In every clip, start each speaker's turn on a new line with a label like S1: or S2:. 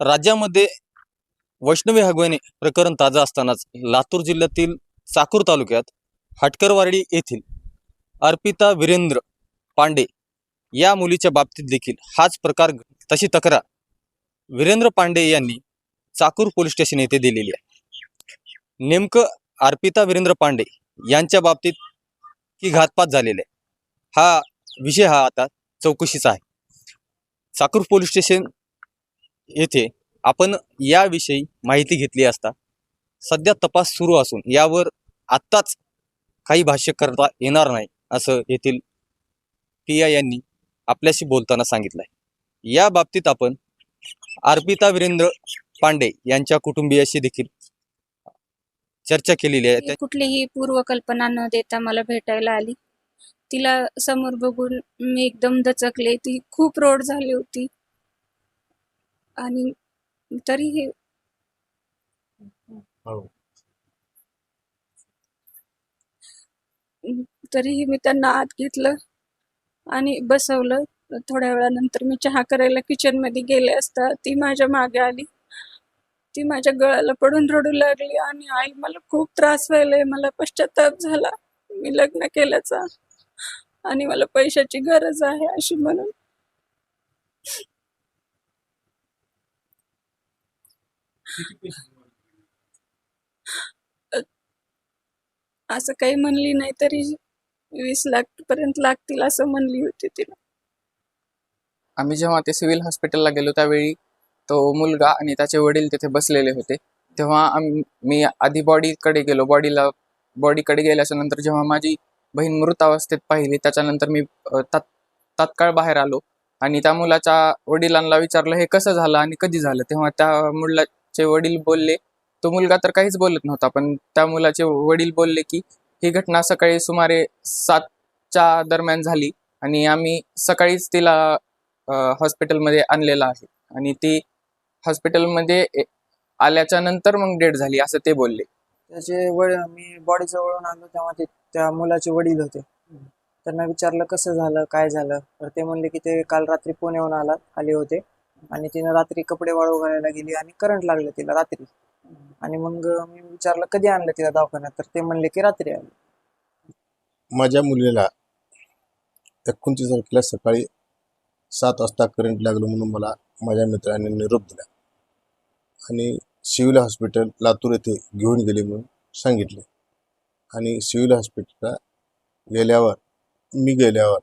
S1: राज्यामध्ये वैष्णवी हगवणे प्रकरण ताजं असतानाच लातूर जिल्ह्यातील चाकूर तालुक्यात हटकरवाडी येथील अर्पिता वीरेंद्र पांडे या मुलीच्या बाबतीत देखील हाच प्रकार तशी तक्रार वीरेंद्र पांडे यांनी चाकूर पोलीस स्टेशन येथे दिलेली आहे. नेमकं अर्पिता वीरेंद्र पांडे यांच्या बाबतीत की घातपात झालेला आहे हा विषय हा आता चौकशीचा आहे. चाकूर पोलीस स्टेशन येथे आपण याविषयी माहिती घेतली असता सध्या तपास सुरू असून यावर आत्ताच काही भाष्य करता येणार नाही असं येथील पी आय यांनी आपल्याशी बोलताना सांगितलं आहे या बाबतीत आपण अर्पिता वीरेंद्र पांडे यांच्या कुटुंबियाशी देखील चर्चा केलेली आहे.
S2: कुठलीही पूर्वकल्पना न देता मला भेटायला आली. तिला समोर बघून मी एकदम दचकले. ती खूप रोड झाली होती. आणि तरीही तरीही मी त्यांना आत घेतलं आणि बसवलं. थोड्या वेळानंतर मी चहा करायला किचनमध्ये गेले असता ती माझ्या मागे आली. ती माझ्या गळ्याला पडून रडू लागली आणि आई मला खूप त्रास व्हायलाय मला पश्चाताप झाला. मी लग्न केल्याचा आणि मला पैशाची गरज आहे अशी म्हणून असं काही म्हणली नाही तरी वीस लाख पर्यंत लागतील असं म्हणली होती तिला
S3: आम्ही जेव्हा ते सिव्हिल हॉस्पिटलला गेलो त्यावेळी तो मुलगा आणि त्याचे वडील तिथे बसलेले होते. तेव्हा आम मी आधी बॉडीकडे गेलो. बॉडीला बॉडीकडे गेल्याच्यानंतर जेव्हा माझी बहीण मृत अवस्थेत पाहिली त्याच्यानंतर मी अ, तात तात्काळ बाहेर आलो. आणि त्या मुलाच्या वडिलांना विचारलं हे कसं झालं आणि कधी झालं? तेव्हा त्या मुलाचे वडील बोलले तो मुलगा तर काहीच बोलत नव्हता पण त्या मुलाचे वडील बोलले की ही घटना सकाळी सुमारे सातच्या दरम्यान झाली आणि आम्ही सकाळीच तिला हॉस्पिटलमध्ये आणलेला आहे. आणि ती हॉस्पिटलमध्ये आल्याच्यानंतर मग डेट झाली असं ते बोलले.
S4: त्याचे वडील मी बॉडी जवळून आलो तेव्हा ते त्या मुलाचे वडील होते. त्यांना विचारलं कसं झालं काय झालं? तर ते म्हणले की ते काल रात्री पुण्याहून आला आले होते. आणि तिने रात्री कपडे वाळू घालायला गेली आणि करंट लागलं तिला रात्री. आणि मग मी विचारलं कधी आणलं तिला दवाखान्यात? तर ते म्हणले की रात्री आलं
S5: माझ्या मुलीला एकोणतीस तारखेला सकाळी सात वाजता करंट लागलं म्हणून मला माझ्या मित्राने निरोप दिला. आणि सिव्हिल हॉस्पिटल लातूर येथे घेऊन गेले म्हणून सांगितले. आणि सिव्हिल हॉस्पिटलला गेल्यावर मी गेल्यावर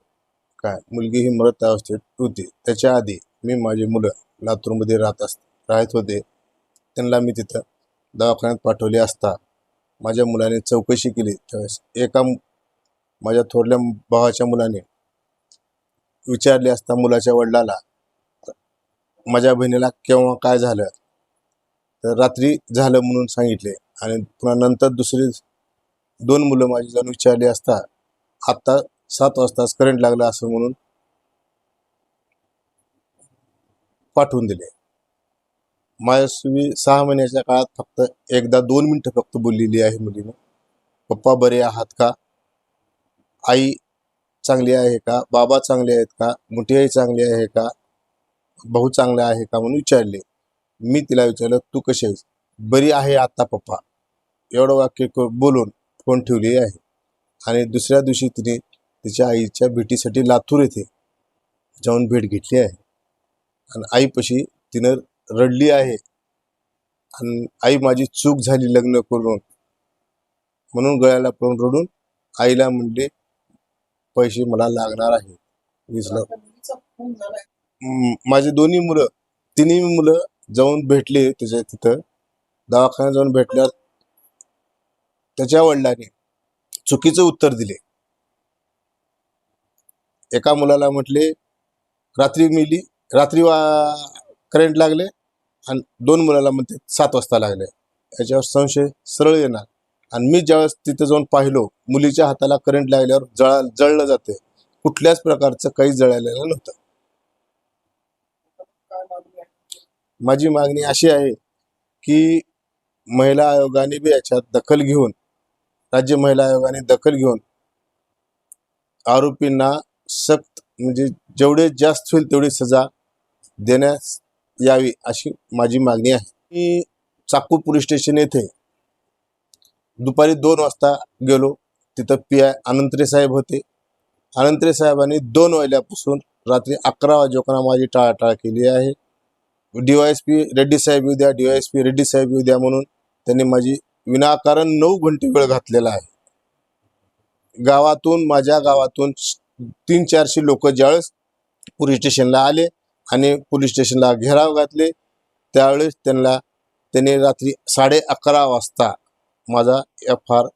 S5: काय मुलगी ही मृत अवस्थेत होती. त्याच्या आधी मी माझी मुलं लातूरमध्ये राहत अस राहत होते. त्यांना मी तिथं दवाखान्यात पाठवले असता. माझ्या मुलाने चौकशी केली. त्यावेळेस एका माझ्या थोरल्या भावाच्या मुलाने विचारले असता मुलाच्या वडिलाला माझ्या बहिणीला केव्हा काय झालं? तर रात्री झालं म्हणून सांगितले. आणि पुन्हा नंतर दुसरी दोन मुलं माझी जाऊन विचारली असता आत्ता सात वाजताच करंट लागलं असं म्हणून पाठवून दिले. माझ्याशी सहा महिन्याच्या काळात फक्त एकदा दोन मिनटं फक्त बोललेली आहे मुलीनं. पप्पा बरे आहात का? आई चांगली आहे का? बाबा चांगले आहेत का? मोठी आई चांगली आहे का? भाऊ चांगला आहे का? म्हणून विचारले. मी तिला विचारलं तू कशी आहेस? बरी आहे आता पप्पा. एवढं वाक्य बोलून फोन ठेवली आहे. आणि दुसऱ्या दिवशी तिने तिच्या आईच्या भेटीसाठी लातूर येथे जाऊन भेट घेतली आहे. आणि आईपाशी तिनं रडली आहे. आणि आई माझी चूक झाली लग्न करून. म्हणून गळ्याला पळून रडून आईला म्हणले पैसे मला लागणार आहे वीस लाख. दोन्ही मुलं तिन्ही मुलं जाऊन भेटले त्याच्या तिथं. दवाखान्यात जाऊन भेटल्यावर त्याच्या वडिलांनी चुकीचं उत्तर दिले. एका मुलाला म्हटले रात्री मिली रात्री वा करंट लागले आणि दोन मुलाला म्हणते सात वाजता लागले. याच्यावर संशय सरळ येणार. आणि मी ज्यावेळेस तिथं जाऊन पाहिलो मुलीच्या हाताला करंट लागल्यावर जळा जळलं जाते. कुठल्याच प्रकारचं काही जळालेलं नव्हतं. माझी मागणी अशी आहे की महिला आयोगाने बी याच्यात दखल घेऊन राज्य महिला आयोगाने दखल घेऊन आरोपींना सक्त म्हणजे जेवढे जास्त होईल तेवढी सजा देण्यास यावी अशी माझी मागणी आहे. मी चाकूर पोलीस स्टेशन येथे दुपारी दोन वाजता गेलो. तिथं पी आय अनंतरे साहेब होते. अनंतरे साहेबांनी दोन वाजल्यापासून रात्री अकरा वाजेपर्यंत माझी टाळाटाळ केली आहे. D Y S P Reddy साहेब येऊ द्या D Y S P Reddy साहेब येऊ द्या म्हणून त्यांनी माझी विनाकारण नऊ घंटे वेळ घातलेला आहे. गावातून माझ्या गावातून तीन चारशे लोक ज्यावेळेस पोलीस स्टेशनला आले आणि पोलीस स्टेशनला घेराव घातले. त्यावेळेस त्यांना त्यांनी रात्री साडे अकरा वाजता माझा एफ आर